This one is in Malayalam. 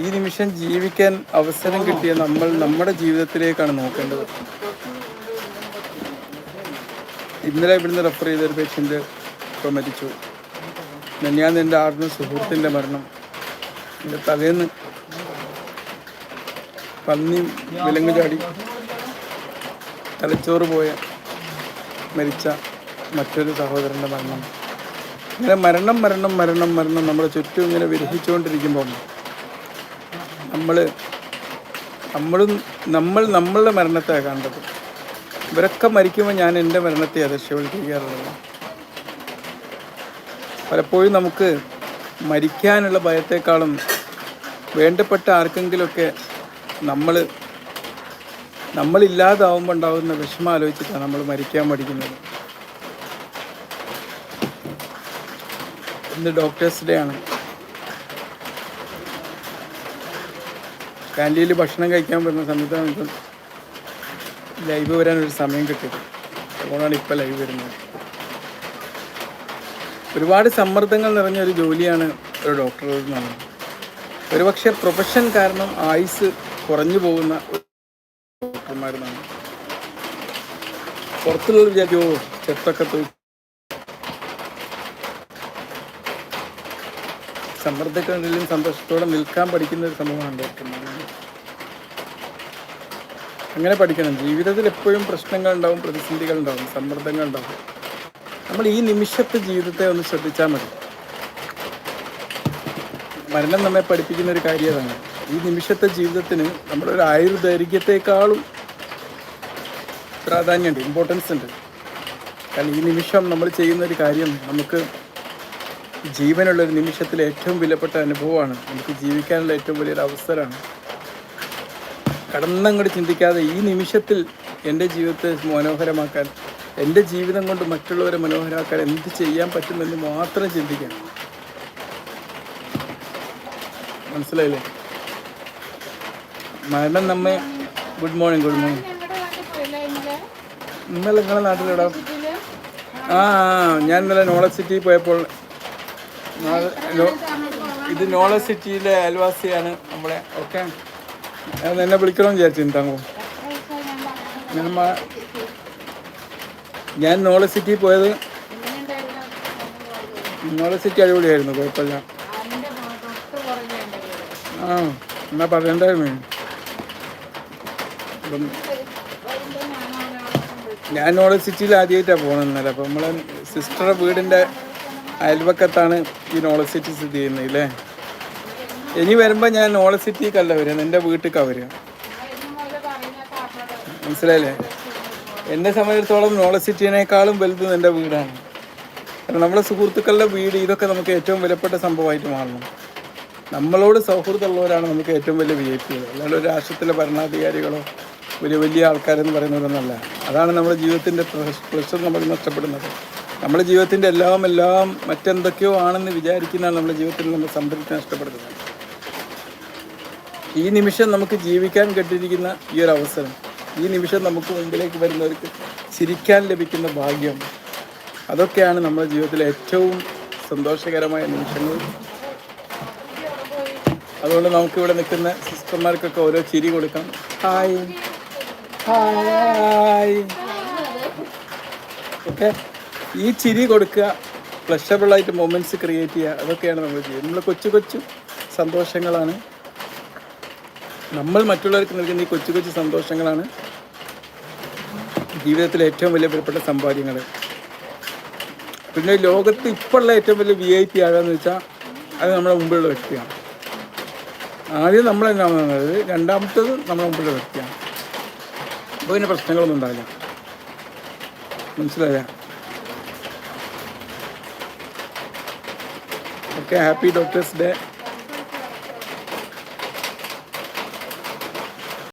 ഈ നിമിഷം ജീവിക്കാൻ അവസരം കിട്ടിയ നമ്മൾ നമ്മുടെ ജീവിതത്തിലേക്കാണ് നോക്കേണ്ടത്. ഇന്നലെ ഇവിടുന്ന് റെഫർ ചെയ്തൊരു പേഷ്യന്റ് ഇപ്പോൾ മരിച്ചു. ഞാൻ എന്റെ ആടുന്ന സുഹൃത്തിന്റെ മരണം. എന്റെ തലേന്ന് പന്നി വിലങ്ങ് ചാടി. തലച്ചോറ് പോയ മരിച്ച മറ്റൊരു സഹോദരന്റെ മരണം. ഇങ്ങനെ മരണം മരണം മരണം മരണം നമ്മുടെ ചുറ്റും ഇങ്ങനെ വിരഹിച്ചുകൊണ്ടിരിക്കുമ്പം നമ്മൾ നമ്മളും നമ്മൾ നമ്മളുടെ മരണത്തെ കണ്ടത്. ഇവരൊക്കെ മരിക്കുമ്പോൾ ഞാൻ എന്റെ മരണത്തെ അദർശവൽക്കരിക്കാറുള്ളത് പലപ്പോഴും നമുക്ക് മരിക്കാനുള്ള ഭയത്തെക്കാളും വേണ്ടപ്പെട്ട ആർക്കെങ്കിലുമൊക്കെ നമ്മൾ നമ്മളില്ലാതാവുമ്പോൾ ഉണ്ടാകുന്ന വിഷമം ആലോചിച്ചിട്ടാണ് നമ്മൾ മരിക്കാൻ പഠിക്കുന്നത്. ഇന്ന് ഡോക്ടേഴ്സ് ഡേ ആണ്. കാന്റീനിൽ ഭക്ഷണം കഴിക്കാൻ വരുന്ന സമയത്താണ് നമുക്ക് ലൈവ് ഒരു സമയം കിട്ടിയത് അതുകൊണ്ടാണ് ഇപ്പോൾ ലൈവ് വരുന്നത്. ഒരുപാട് സമ്മർദ്ദങ്ങൾ നിറഞ്ഞ ഒരു ജോലിയാണ് ഒരു ഡോക്ടർ എന്നുള്ളത് ഒരുപക്ഷെ പ്രൊഫഷൻ കാരണം ആയുസ് കുറഞ്ഞു പോകുന്ന ഡോക്ടർമാരെന്നാണ് പുറത്തുള്ളൊരു ജോ ചെത്തൊക്കെ തൂക്കി സമ്മർദ്ദങ്ങളിലും സന്തോഷത്തോടെ നിൽക്കാൻ പഠിക്കുന്ന ഒരു സമൂഹമാണ്. ഡോക്ടർമാർ അങ്ങനെ പഠിക്കണം. ജീവിതത്തിൽ എപ്പോഴും പ്രശ്നങ്ങൾ ഉണ്ടാവും പ്രതിസന്ധികൾ ഉണ്ടാവും സമ്മർദ്ദങ്ങൾ ഉണ്ടാവും. നമ്മൾ ഈ നിമിഷത്തെ ജീവിതത്തെ ഒന്ന് ശ്രദ്ധിച്ചാൽ മതി. മരണം നമ്മെ പഠിപ്പിക്കുന്ന ഒരു കാര്യമാണ് ഈ നിമിഷത്തെ ജീവിതത്തിന് നമ്മുടെ ഒരു ആയുർദൈർഘ്യത്തെക്കാളും പ്രാധാന്യമുണ്ട് ഇമ്പോർട്ടൻസ് ഉണ്ട്. കാരണം ഈ നിമിഷം നമ്മൾ ചെയ്യുന്ന ഒരു കാര്യം നമുക്ക് ജീവനുള്ള ഒരു നിമിഷത്തിലെ ഏറ്റവും വിലപ്പെട്ട അനുഭവമാണ്. നമുക്ക് ജീവിക്കാനുള്ള ഏറ്റവും വലിയൊരു അവസരമാണ്. കടന്നങ്ങോട്ട് ചിന്തിക്കാതെ ഈ നിമിഷത്തിൽ എന്റെ ജീവിതത്തെ മനോഹരമാക്കാൻ എന്റെ ജീവിതം കൊണ്ട് മറ്റുള്ളവരെ മനോഹരമാക്കാൻ എന്ത് ചെയ്യാൻ പറ്റുമെന്ന് മാത്രം ചിന്തിക്കണം. മനസ്സിലായില്ലേ? മരണം നമ്മെ ഗുഡ് മോർണിംഗ് ഗുഡ് മോർണിംഗ്. ഇന്നലെ നിങ്ങളുടെ നാട്ടിലിടാം ആ ഞാൻ ഇന്നലെ നോളജ് സിറ്റിയിൽ പോയപ്പോൾ ഇത് നോളജ് സിറ്റിയിലെ അയൽവാസിയാണ് നമ്മളെ. ഓക്കെ. ഞാൻ എന്നെ വിളിക്കണമെന്ന് വിചാരിച്ചു താങ്കൾ ഞാൻ നോള ഞാൻ നോളജ് സിറ്റി പോയത് നോളജ് സിറ്റി അടിപൊളിയായിരുന്നു കുഴപ്പമില്ല. ആ എന്നാ പറയണ്ടായിരുന്നു. അപ്പം ഞാൻ നോളജ് സിറ്റിയിൽ ആദ്യമായിട്ടാണ് പോകണമെന്നല്ല അപ്പം നമ്മളെ സിസ്റ്ററുടെ വീടിന്റെ അയൽവക്കത്താണ് ഈ നോളജ് സിറ്റി സ്ഥിതി ചെയ്യുന്നത് അല്ലേ ഇനി വരുമ്പോൾ ഞാൻ നോളജ് സിറ്റിക്കല്ല വരിക എന്റെ വീട്ടിലേക്കാണ് വരിക. മനസ്സിലായില്ലേ? എന്നെ സംബന്ധിച്ചിടത്തോളം നോളജ് സിറ്റിനേക്കാളും വലുത് എന്റെ വീടാണ്. കാരണം നമ്മുടെ സുഹൃത്തുക്കളുടെ വീട് ഇതൊക്കെ നമുക്ക് ഏറ്റവും വിലപ്പെട്ട സംഭവമായിട്ട് മാറണം നമ്മളോട് സൗഹൃദമുള്ളവരാണ് നമുക്ക് ഏറ്റവും വലിയ വി ഐ പികൾ അല്ലാണ്ട് ഒരു രാഷ്ട്രത്തിലെ ഭരണാധികാരികളോ വലിയ വലിയ ആൾക്കാരെന്ന് പറയുന്നവരൊന്നല്ല അതാണ് നമ്മുടെ ജീവിതത്തിന്റെ പ്രഷർ നമ്മൾ നഷ്ടപ്പെടുന്നത്. നമ്മുടെ ജീവിതത്തിന്റെ എല്ലാം എല്ലാം മറ്റെന്തൊക്കെയോ ആണെന്ന് വിചാരിക്കുന്നതാണ് നമ്മുടെ ജീവിതത്തിൽ നമ്മൾ സംതൃപ്തി നഷ്ടപ്പെടുന്നത് ഈ നിമിഷം നമുക്ക് ജീവിക്കാൻ കെട്ടിരിക്കുന്ന ഈ ഒരു അവസരം ഈ നിമിഷം നമുക്ക് മുമ്പിലേക്ക് വരുന്നവർക്ക് ചിരിക്കാൻ ലഭിക്കുന്ന ഭാഗ്യം അതൊക്കെയാണ് നമ്മുടെ ജീവിതത്തിലെ ഏറ്റവും സന്തോഷകരമായ നിമിഷങ്ങൾ. അതുകൊണ്ട് നമുക്ക് ഇവിടെ നിൽക്കുന്ന സിസ്റ്റർമാർക്കൊക്കെ ഓരോ ചിരി കൊടുക്കാം. ഹായ്. ഹായ്. ഓക്കെ. ഈ ചിരി കൊടുക്കുക പ്ലഷബിളായിട്ട് മൊമെന്റ്സ് ക്രിയേറ്റ് ചെയ്യുക അതൊക്കെയാണ് നമ്മൾ ചെയ്യുന്നത് നമ്മൾ കൊച്ചു കൊച്ചു സന്തോഷങ്ങളാണ്. നമ്മൾ മറ്റുള്ളവർക്ക് നൽകുന്ന ഈ കൊച്ചു കൊച്ചു സന്തോഷങ്ങളാണ് ജീവിതത്തിലെ ഏറ്റവും വലിയ വിലപ്പെട്ട സമ്പാദ്യങ്ങൾ പിന്നെ ലോകത്ത് ഇപ്പോഴുള്ള ഏറ്റവും വലിയ വി ഐ പി ആകാന്ന് വെച്ചാൽ അത് നമ്മുടെ മുമ്പിലുള്ള വ്യക്തിയാണ്. ആദ്യം നമ്മൾ തന്നെയാണത് രണ്ടാമത്തത് നമ്മുടെ മുമ്പിലുള്ള വ്യക്തിയാണ്. അപ്പോൾ പിന്നെ പ്രശ്നങ്ങളൊന്നും ഉണ്ടാവില്ല. മനസ്സിലായ? Okay happy doctors day